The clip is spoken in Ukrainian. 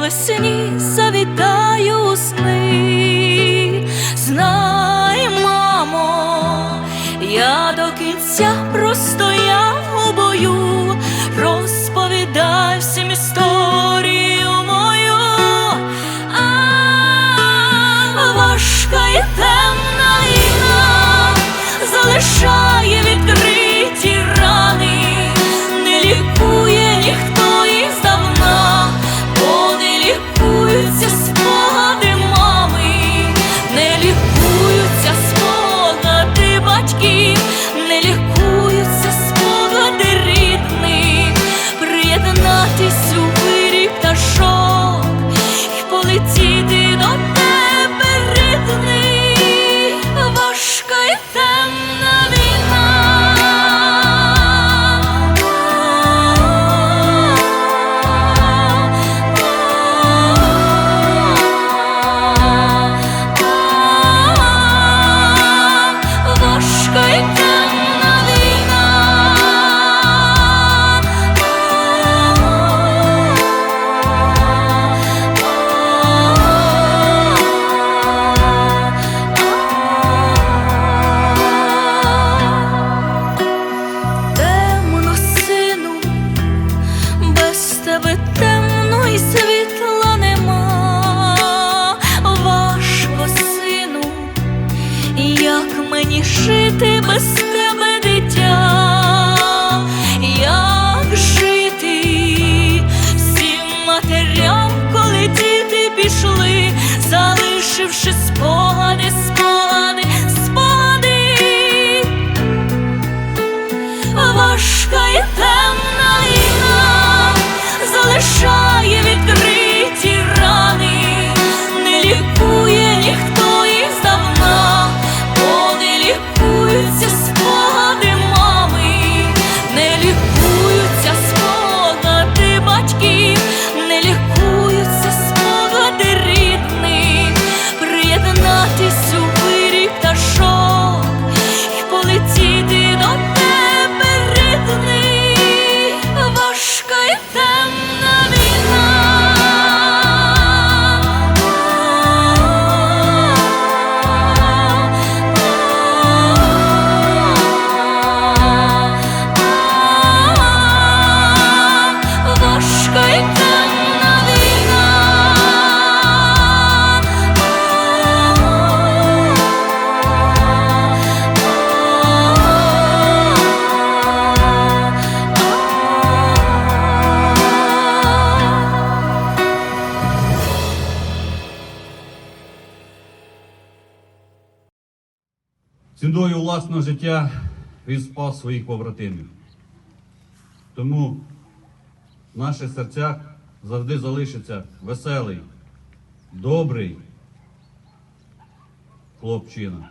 весні завітаю у сни. Знай, мамо, я до кінця простояв у бою. Some. жити без тебе, дитя, як жити всім матерям, коли діти пішли, залишивши спогади, спогади, спогади, важка і темна. Ціною власного життя він спас своїх побратимів. Тому в наших серцях завжди залишиться веселий, добрий хлопчина.